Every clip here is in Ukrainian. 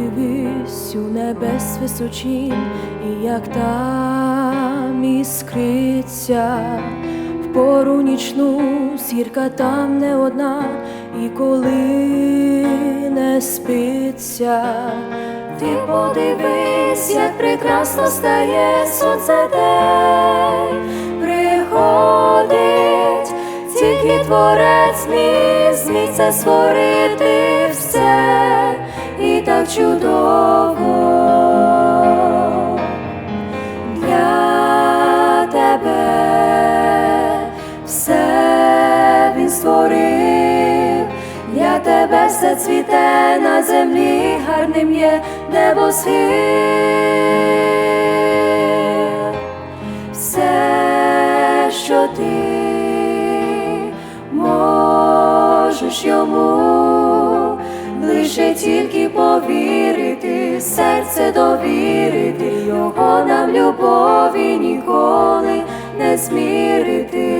подивись у небес височінь, і як там іскриться, в пору нічну зірка там не одна, і коли не спиться, ти подивись, як прекрасно стає сонце день. Приходить, тільки творець міг зміг створити чудово для тебе все він створив, для тебе все цвіте на землі, гарним є небосхил. Все, що ти можеш йому, лише тільки повірити, серце довірити, його нам любові ніколи не змірити.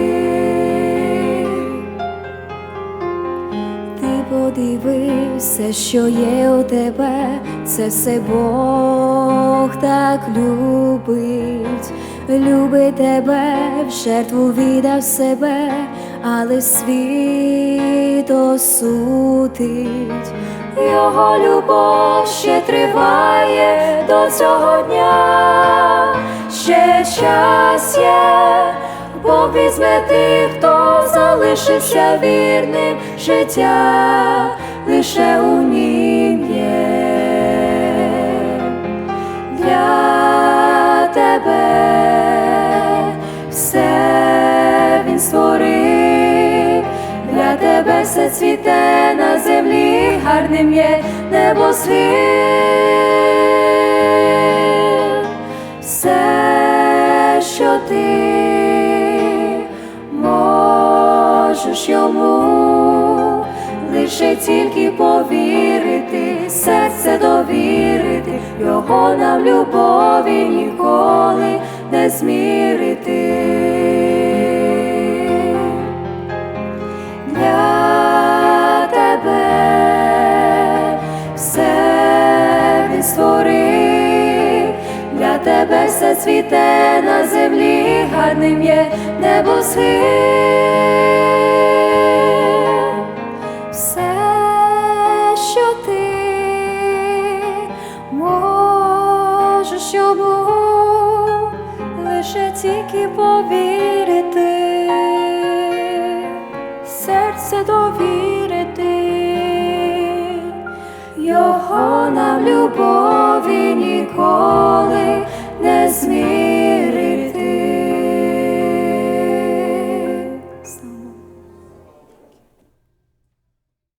Ти подивися, що є у тебе, це все Бог так любить, любить тебе, в жертву віддав себе, але світ осудить. Його любов ще триває до цього дня, ще час є. Бог візьме тих, хто залишився вірним життя, лише у нім є для тебе все він створив, все цвіте на землі, гарним є небосхил все, що ти можеш йому, лише тільки повірити, серце довірити, його нам любові ніколи не змірити. Він створив, для тебе все цвіте на землі, гарним є небосхил. Все, що ти можеш йому, лише тільки повірити, серце довірити, його нам любові ніколи не змінити.